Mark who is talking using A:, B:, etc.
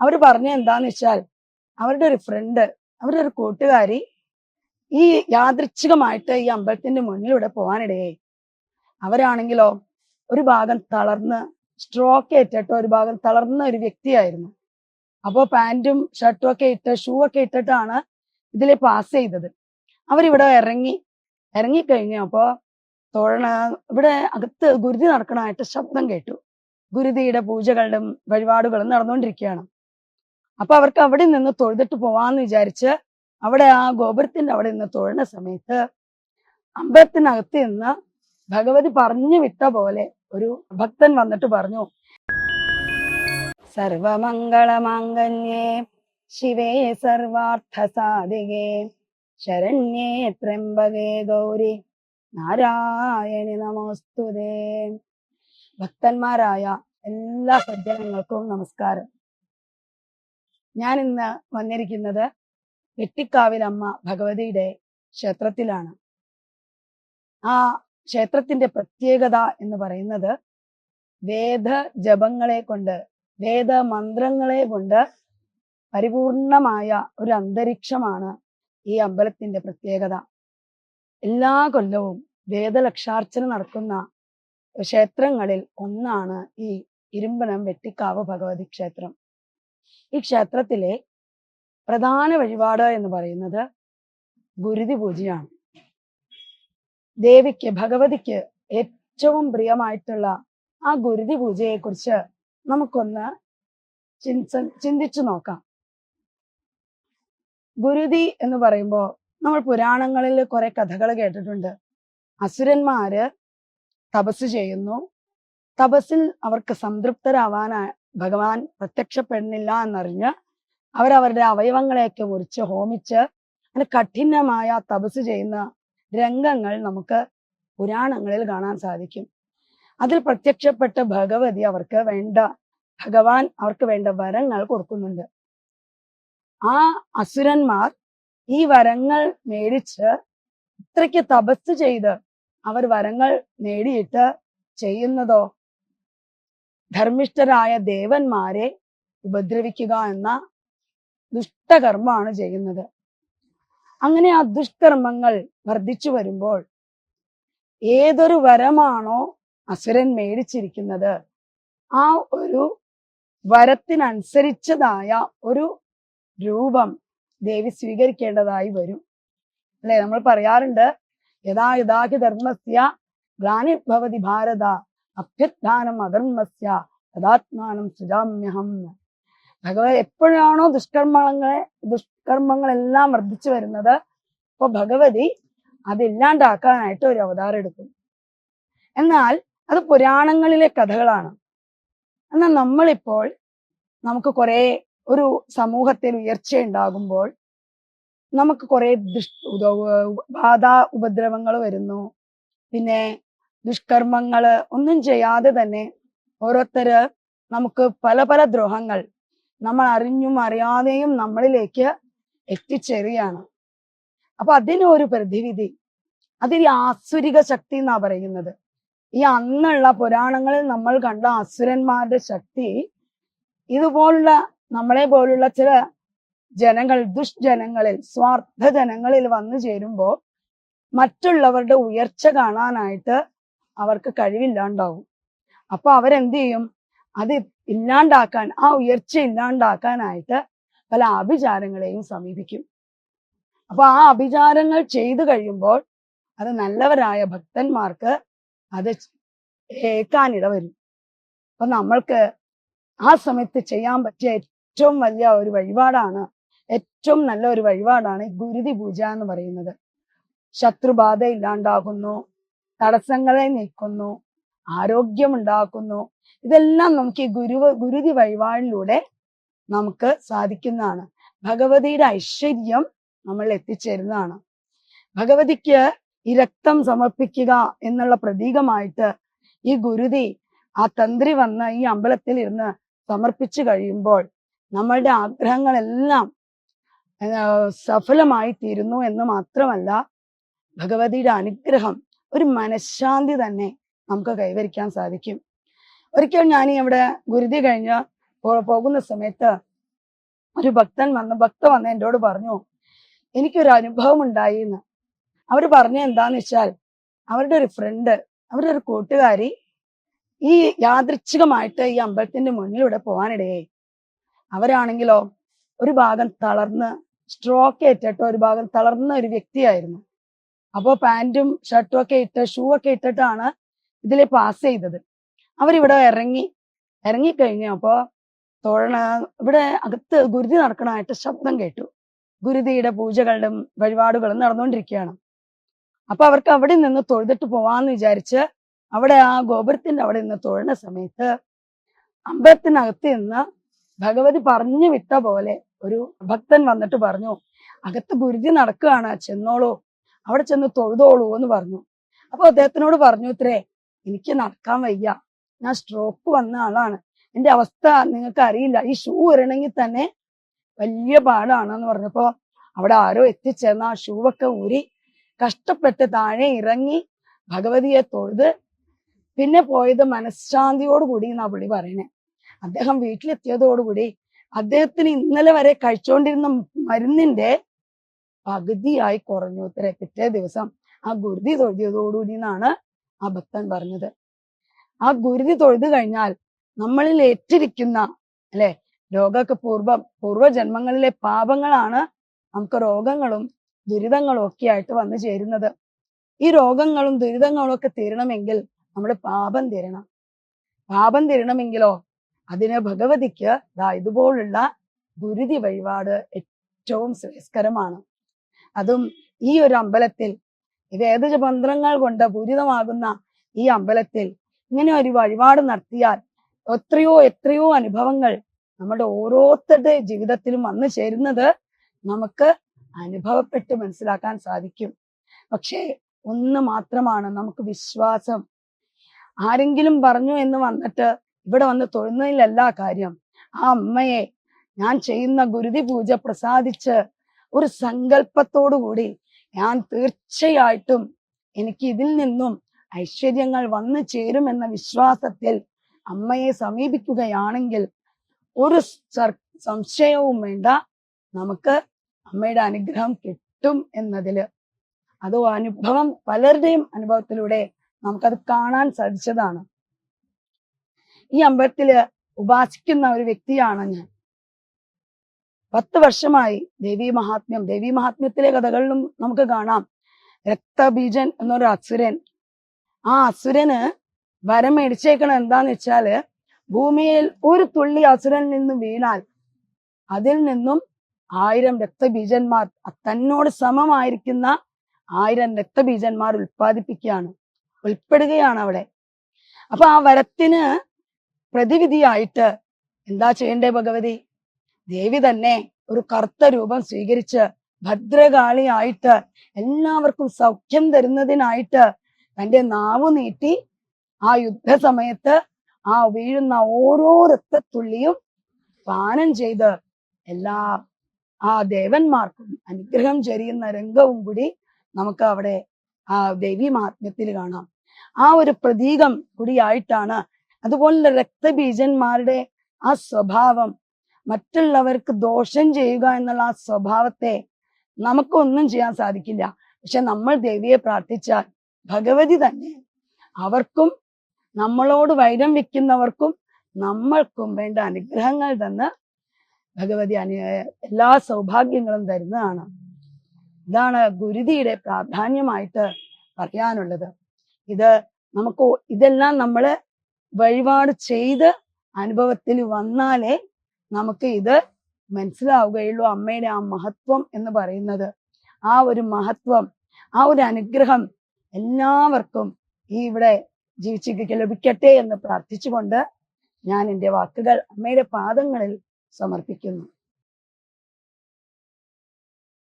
A: അവർ പറഞ്ഞ എന്താന്ന് വെച്ചാൽ അവരുടെ ഒരു ഫ്രണ്ട് അവരുടെ ഒരു കൂട്ടുകാരി ഈ യാദൃച്ഛികമായിട്ട് ഈ അമ്പലത്തിന്റെ മുന്നിലൂടെ പോകാനിടയായി. അവരാണെങ്കിലോ ഒരു ഭാഗം തളർന്ന് സ്ട്രോക്ക് ഏറ്റിട്ട് ഒരു ഭാഗം തളർന്ന ഒരു വ്യക്തിയായിരുന്നു. അപ്പോ പാന്റും ഷർട്ടും ഒക്കെ ഇട്ട് ഷൂ ഒക്കെ ഇട്ടിട്ടാണ് ഇതിലെ പാസ് ചെയ്തത്. അവരിവിടെ ഇറങ്ങി ഇറങ്ങിക്കഴിഞ്ഞപ്പോ തോഴണ ഇവിടെ അകത്ത് ഗുരുതി നടക്കണമായിട്ട് ശബ്ദം കേട്ടു. ഗുരുതിയുടെ പൂജകളുടെ വഴിപാടുകളും നടന്നുകൊണ്ടിരിക്കുകയാണ്. അപ്പൊ അവർക്ക് അവിടെ നിന്ന് തൊഴുതിട്ട് പോവാന്ന് വിചാരിച്ച് അവിടെ ആ ഗോപുരത്തിന്റെ അവിടെ നിന്ന് തൊഴുന്ന സമയത്ത് അമ്പലത്തിനകത്ത് നിന്ന് ഭഗവതി പറഞ്ഞു വിട്ട പോലെ ഒരു ഭക്തൻ വന്നിട്ട് പറഞ്ഞു സർവമംഗളമാംഗല്യേ ശിവേ സർവാർത്ഥ സാധികേ ശരണ്യേ ത്രംബകേ ഗൗരി നാരായണി നമോസ്തുതേ. ഭക്തന്മാരായ എല്ലാ സജ്ജനങ്ങൾക്കും നമസ്കാരം. ഞാൻ ഇന്ന് വന്നിരിക്കുന്നത് വെട്ടിക്കാവിലമ്മ ഭഗവതിയുടെ ക്ഷേത്രത്തിലാണ്. ആ ക്ഷേത്രത്തിന്റെ പ്രത്യേകത എന്ന് പറയുന്നത് വേദ ജപങ്ങളെ കൊണ്ട് വേദ മന്ത്രങ്ങളെ കൊണ്ട് പരിപൂർണമായ ഒരു അന്തരീക്ഷമാണ് ഈ അമ്പലത്തിന്റെ പ്രത്യേകത. എല്ലാ കൊല്ലവും വേദലക്ഷാർച്ചന നടക്കുന്ന ക്ഷേത്രങ്ങളിൽ ഒന്നാണ് ഈ ഇരുമ്പനം വെട്ടിക്കാവ് ഭഗവതി ക്ഷേത്രം. ഈ ക്ഷേത്രത്തിലെ പ്രധാന വഴിപാട് എന്ന് പറയുന്നത് ഗുരുതി പൂജയാണ്. ദേവിക്ക് ഭഗവതിക്ക് ഏറ്റവും പ്രിയമായിട്ടുള്ള ആ ഗുരുതി പൂജയെ കുറിച്ച് നമുക്കൊന്ന് ചിന്ത- ചിന്തിച്ചു നോക്കാം. ഗുരുതി എന്ന് പറയുമ്പോൾ നമ്മൾ പുരാണങ്ങളിൽ കുറെ കഥകൾ കേട്ടിട്ടുണ്ട്. അസുരന്മാര് തപസ് ചെയ്യുന്നു. തപസ്സിൽ അവർക്ക് സംതൃപ്തരാവാനായി ഭഗവാൻ പ്രത്യക്ഷപ്പെടുന്നില്ല എന്നറിഞ്ഞ് അവരവരുടെ അവയവങ്ങളെയൊക്കെ മുറിച്ച് ഹോമിച്ച് അങ്ങനെ കഠിനമായ തപസ് ചെയ്യുന്ന രംഗങ്ങൾ നമുക്ക് പുരാണങ്ങളിൽ കാണാൻ സാധിക്കും. അതിൽ പ്രത്യക്ഷപ്പെട്ട ഭഗവതി അവർക്ക് വേണ്ട ഭഗവാൻ അവർക്ക് വേണ്ട വരങ്ങൾ കൊടുക്കുന്നുണ്ട്. ആ അസുരന്മാർ ഈ വരങ്ങൾ മേടിച്ച് ഇത്രയ്ക്ക് തപസ് ചെയ്ത് അവർ വരങ്ങൾ നേടിയിട്ട് ചെയ്യുന്നതോ ധർമ്മിഷ്ഠരായ ദേവന്മാരെ ഉപദ്രവിക്കുക എന്ന ദുഷ്ടകർമ്മമാണ് ചെയ്യുന്നത്. അങ്ങനെ ആ ദുഷ്കർമ്മങ്ങൾ വർദ്ധിച്ചു വരുമ്പോൾ ഏതൊരു വരമാണോ അസുരൻ മേടിച്ചിരിക്കുന്നത്? ആ ഒരു വരത്തിനനുസരിച്ചതായ ഒരു രൂപം ദേവി സ്വീകരിക്കേണ്ടതായി വരും. അല്ലെ? നമ്മൾ പറയാറുണ്ട് യഥാ യഥാഹി ധർമ്മസ്യ ഗ്ലാനിർഭവതി ഭാരത അഭ്യുത്ഥാനം അധർമ്മസ്യ തഥാത്മാനം സൃജാമ്യഹം. ഭഗവാൻ എപ്പോഴാണോ ദുഷ്കർമ്മങ്ങളെ ദുഷ്കർമ്മങ്ങളെല്ലാം വർദ്ധിച്ചു വരുന്നത് അപ്പൊ ഭഗവതി അതില്ലാണ്ടാക്കാനായിട്ട് ഒരു അവതാരം എടുക്കും. എന്നാൽ അത് പുരാണങ്ങളിലെ കഥകളാണ്. എന്നാൽ നമ്മളിപ്പോൾ നമുക്ക് കുറെ ഒരു സമൂഹത്തിൽ ഉയർച്ച ഉണ്ടാകുമ്പോൾ നമുക്ക് കുറെ ദുഷ് ബാധ ഉപദ്രവങ്ങൾ വരുന്നു. പിന്നെ ദുഷ്കർമ്മങ്ങൾ ഒന്നും ചെയ്യാതെ തന്നെ ഓരോരുത്തര് നമുക്ക് പല പല ദ്രോഹങ്ങൾ നമ്മൾ അറിഞ്ഞും അറിയാതെയും നമ്മളിലേക്ക് എത്തിച്ചേരുകയാണ്. അപ്പൊ അതിനൊരു പ്രതിവിധി അതിന് ആസുരിക ശക്തി എന്നാ പറയുന്നത്. ഈ അന്നുള്ള പുരാണങ്ങളിൽ നമ്മൾ കണ്ട അസുരന്മാരുടെ ശക്തി ഇതുപോലുള്ള നമ്മളെ പോലുള്ള ചില ജനങ്ങൾ ദുഷ്ജനങ്ങളിൽ സ്വാർത്ഥ ജനങ്ങളിൽ വന്നു ചേരുമ്പോൾ മറ്റുള്ളവരുടെ ഉയർച്ച കാണാനായിട്ട് അവർക്ക് കഴിവില്ലാണ്ടാവും. അപ്പൊ അവരെന്ത് ചെയ്യും അത് ഇല്ലാണ്ടാക്കാൻ ആ ഉയർച്ച ഇല്ലാണ്ടാക്കാനായിട്ട് പല അഭിചാരങ്ങളെയും സമീപിക്കും. അപ്പൊ ആ അഭിചാരങ്ങൾ ചെയ്തു കഴിയുമ്പോൾ അത് നല്ലവരായ ഭക്തന്മാർക്ക് അത് ഏക്കാനിട വരും അപ്പൊ നമ്മൾക്ക് ആ സമയത്ത് ചെയ്യാൻ പറ്റിയ ഏറ്റവും വലിയ ഒരു വഴിപാടാണ് ഏറ്റവും നല്ല ഒരു വഴിപാടാണ് ഗുരുതി പൂജ എന്ന് പറയുന്നത്. ശത്രുബാധ ഇല്ലാണ്ടാകുന്നു തടസ്സങ്ങളെ നീക്കുന്നു ആരോഗ്യമുണ്ടാക്കുന്നു. ഇതെല്ലാം നമുക്ക് ഈ ഗുരു ഗുരുതി വഴിപാടിലൂടെ നമുക്ക് സാധിക്കുന്നതാണ്. ഭഗവതിയുടെ ഐശ്വര്യം നമ്മൾ എത്തിച്ചേരുന്നതാണ്. ഭഗവതിക്ക് ഈ രക്തം സമർപ്പിക്കുക എന്നുള്ള പ്രതീകമായിട്ട് ഈ ഗുരുതി ആ തന്ത്രി വന്ന് ഈ അമ്പലത്തിൽ ഇരുന്ന് സമർപ്പിച്ചു കഴിയുമ്പോൾ നമ്മളുടെ ആഗ്രഹങ്ങളെല്ലാം സഫലമായി തീരുന്നു എന്ന് മാത്രമല്ല ഭഗവതിയുടെ അനുഗ്രഹം ഒരു മനഃശാന്തി തന്നെ നമുക്ക് കൈവരിക്കാൻ സാധിക്കും. ഒരിക്കൽ ഞാൻ ഇവിടെ ഗുരുതി കഴിഞ്ഞ പോകുന്ന സമയത്ത് ഒരു ഭക്തൻ വന്ന് ഭക്ത വന്ന് എന്നോട് പറഞ്ഞു എനിക്കൊരു അനുഭവം ഉണ്ടായി എന്ന് അവർ പറഞ്ഞ എന്താന്ന് വെച്ചാൽ അവരുടെ ഒരു ഫ്രണ്ട് അവരുടെ ഒരു കൂട്ടുകാരി ഈ യാദൃച്ഛികമായിട്ട് ഈ അമ്പലത്തിന്റെ മുന്നിലൂടെ പോകാനിടയായി. അവരാണെങ്കിലോ ഒരു ഭാഗം തളർന്ന് സ്ട്രോക്ക് ഏറ്റിട്ട് ഒരു ഭാഗം തളർന്ന ഒരു വ്യക്തിയായിരുന്നു. അപ്പോ പാന്റും ഷർട്ടും ഒക്കെ ഇട്ട് ഷൂ ഒക്കെ ഇട്ടിട്ടാണ് ഇതിൽ പാസ് ചെയ്തത്. അവരിവിടെ ഇറങ്ങി ഇറങ്ങിക്കഴിഞ്ഞപ്പോ തോഴണ ഇവിടെ അകത്ത് ഗുരുതി നടക്കണമായിട്ട് ശബ്ദം കേട്ടു. ഗുരുതിയുടെ പൂജകളുടെ വഴിപാടുകളും നടന്നുകൊണ്ടിരിക്കുകയാണ്. അപ്പൊ അവർക്ക് അവിടെ നിന്ന് തൊഴുതിട്ട് പോവാന്ന് വിചാരിച്ച് അവിടെ ആ ഗോപുരത്തിന്റെ അവിടെ നിന്ന് തൊഴുന്ന സമയത്ത് അമ്പലത്തിനകത്ത് നിന്ന് ഭഗവതി പറഞ്ഞു വിട്ട പോലെ ഒരു ഭക്തൻ വന്നിട്ട് പറഞ്ഞു അകത്ത് ഗുരുതി നടക്കുകയാണ് ചെന്നോളൂ. അവിടെ ചെന്ന് തൊഴുതോളൂ എന്ന് പറഞ്ഞു. അപ്പൊ അദ്ദേഹത്തിനോട് പറഞ്ഞു ഇത്രേ എനിക്ക് നടക്കാൻ വയ്യ. ഞാൻ സ്ട്രോക്ക് വന്ന ആളാണ്. എന്റെ അവസ്ഥ നിങ്ങൾക്ക് അറിയില്ല. ഈ ഷൂ ഇടണമെങ്കിൽ തന്നെ വലിയ പാടാണെന്ന് പറഞ്ഞപ്പോ അവിടെ ആരോ എത്തിച്ചേർന്ന് ആ ഷൂവൊക്കെ ഊരി കഷ്ടപ്പെട്ട് താഴെ ഇറങ്ങി ഭഗവതിയെ തൊഴുത് പിന്നെ പോയത് മനഃശാന്തിയോടുകൂടി എന്നാ പുള്ളി പറയണേ. അദ്ദേഹം വീട്ടിലെത്തിയതോടുകൂടി അദ്ദേഹത്തിന് ഇന്നലെ വരെ കഴിച്ചുകൊണ്ടിരുന്ന മരുന്നിന്റെ പകുതിയായി കുറഞ്ഞു. ഉത്തര പിറ്റേ ദിവസം ആ ഗുരുതി തൊഴുതിയതോടുകൂടി എന്നാണ് ആ ഭക്തൻ പറഞ്ഞത്. ആ ഗുരുതി തൊഴുതു കഴിഞ്ഞാൽ നമ്മളിൽ ഏറ്റിരിക്കുന്ന അല്ലെ രോഗമൊക്കെ പൂർവ പൂർവജന്മങ്ങളിലെ പാപങ്ങളാണ് നമുക്ക് രോഗങ്ങളും ദുരിതങ്ങളും ഒക്കെ ആയിട്ട് വന്നു ചേരുന്നത്. ഈ രോഗങ്ങളും ദുരിതങ്ങളും ഒക്കെ തീരണമെങ്കിൽ നമ്മൾ പാപം തീരണം. പാപം തീരണമെങ്കിലോ അതിന് ഭഗവതിക്ക് ഇതുപോലുള്ള ഗുരുതി വഴിപാട് ഏറ്റവും ശ്രേയസ്കരമാണ്. അതും ഈ ഒരു അമ്പലത്തിൽ വേദജ മന്ത്രങ്ങൾ കൊണ്ട് പൂരിതമാകുന്ന ഈ അമ്പലത്തിൽ ഇങ്ങനെ ഒരു വഴിപാട് നടത്തിയാൽ എത്രയോ എത്രയോ അനുഭവങ്ങൾ നമ്മുടെ ഓരോരുത്തരുടെ ജീവിതത്തിലും വന്നു ചേരുന്നത് നമുക്ക് അനുഭവപ്പെട്ട് മനസ്സിലാക്കാൻ സാധിക്കും. പക്ഷേ ഒന്ന് മാത്രമാണ് നമുക്ക് വിശ്വാസം. ആരെങ്കിലും പറഞ്ഞു എന്ന് വന്നിട്ട് ഇവിടെ വന്ന് തൊഴുന്നതിലല്ല കാര്യം. ആ അമ്മയെ ഞാൻ ചെയ്യുന്ന ഗുരുതി പൂജ പ്രസാദിച്ച് ഒരു സങ്കല്പത്തോടു കൂടി ഞാൻ തീർച്ചയായിട്ടും എനിക്ക് ഇതിൽ നിന്നും ഐശ്വര്യങ്ങൾ വന്നു ചേരുമെന്ന വിശ്വാസത്തിൽ അമ്മയെ സമീപിക്കുകയാണെങ്കിൽ ഒരു സംശയവും വേണ്ട. നമുക്ക് അമ്മയുടെ അനുഗ്രഹം കിട്ടും എന്നതിൽ. അത് അനുഭവം പലരുടെയും അനുഭവത്തിലൂടെ നമുക്കത് കാണാൻ സാധിച്ചതാണ്. ഈ അമ്പലത്തിൽ ഉപാസിക്കുന്ന ഒരു വ്യക്തിയാണ് ഞാൻ. പത്ത് വർഷമായി ദേവീ മഹാത്മ്യം ദേവീ മഹാത്മ്യത്തിലെ കഥകളിലും നമുക്ക് കാണാം. രക്തബീജൻ എന്നൊരു അസുരൻ. ആ അസുരന് വരം മേടിച്ചേക്കണ എന്താന്ന് വെച്ചാൽ ഭൂമിയിൽ ഒരു തുള്ളി അസുരനിൽ നിന്ന് വീണാൽ അതിൽ നിന്നും ആയിരം രക്തബീജന്മാർ തന്നോട് സമമായിരിക്കുന്ന ആയിരം രക്തബീജന്മാർ ഉൽപ്പാദിപ്പിക്കുകയാണ് ഉൾപ്പെടുകയാണ് അവിടെ. അപ്പൊ ആ വരത്തിന് പ്രതിവിധിയായിട്ട് എന്താ ചെയ്യണ്ടേ ഭഗവതി? ദേവി തന്നെ ഒരു കറുത്ത രൂപം സ്വീകരിച്ച് ഭദ്രകാളിയായിട്ട് എല്ലാവർക്കും സൗഖ്യം തരുന്നതിനായിട്ട് തന്റെ നാവ് നീട്ടി ആ യുദ്ധസമയത്ത് ആ വീഴുന്ന ഓരോ രക്തത്തുള്ളിയും പാനം ചെയ്ത് എല്ലാ ആ ദേവന്മാർക്കും അനുഗ്രഹം ചെരിയുന്ന രംഗവും കൂടി നമുക്ക് അവിടെ ആ ദേവി മാത്മ്യത്തിൽ കാണാം. ആ ഒരു പ്രതീകം കൂടിയായിട്ടാണ് അതുപോലെ രക്തബീജന്മാരുടെ ആ സ്വഭാവം മറ്റുള്ളവർക്ക് ദോഷം ചെയ്യുക എന്നുള്ള ആ സ്വഭാവത്തെ നമുക്കൊന്നും ചെയ്യാൻ സാധിക്കില്ല. പക്ഷെ നമ്മൾ ദേവിയെ പ്രാർത്ഥിച്ചാൽ ഭഗവതി തന്നെ അവർക്കും നമ്മളോട് വൈരം വെക്കുന്നവർക്കും നമ്മൾക്കും വേണ്ട അനുഗ്രഹങ്ങൾ തന്ന് ഭഗവതി അനു എല്ലാ സൗഭാഗ്യങ്ങളും തരുന്നതാണ്. ഇതാണ് ഗുരുതിയുടെ പ്രാധാന്യമായിട്ട് പറയാനുള്ളത്. ഇത് നമുക്ക് ഇതെല്ലാം നമ്മൾ വഴിപാട് ചെയ്ത് അനുഭവത്തിൽ വന്നാലേ നമുക്ക് ഇത് മനസ്സിലാവുകയുള്ളൂ. അമ്മയുടെ ആ മഹത്വം എന്ന് പറയുന്നത്. ആ ഒരു മഹത്വം ആ ഒരു അനുഗ്രഹം എല്ലാവർക്കും ഈ ഇവിടെ ജീവിച്ചിരിക്കുക ലഭിക്കട്ടെ എന്ന് പ്രാർത്ഥിച്ചുകൊണ്ട് ഞാൻ എന്റെ വാക്കുകൾ അമ്മയുടെ പാദങ്ങളിൽ സമർപ്പിക്കുന്നു.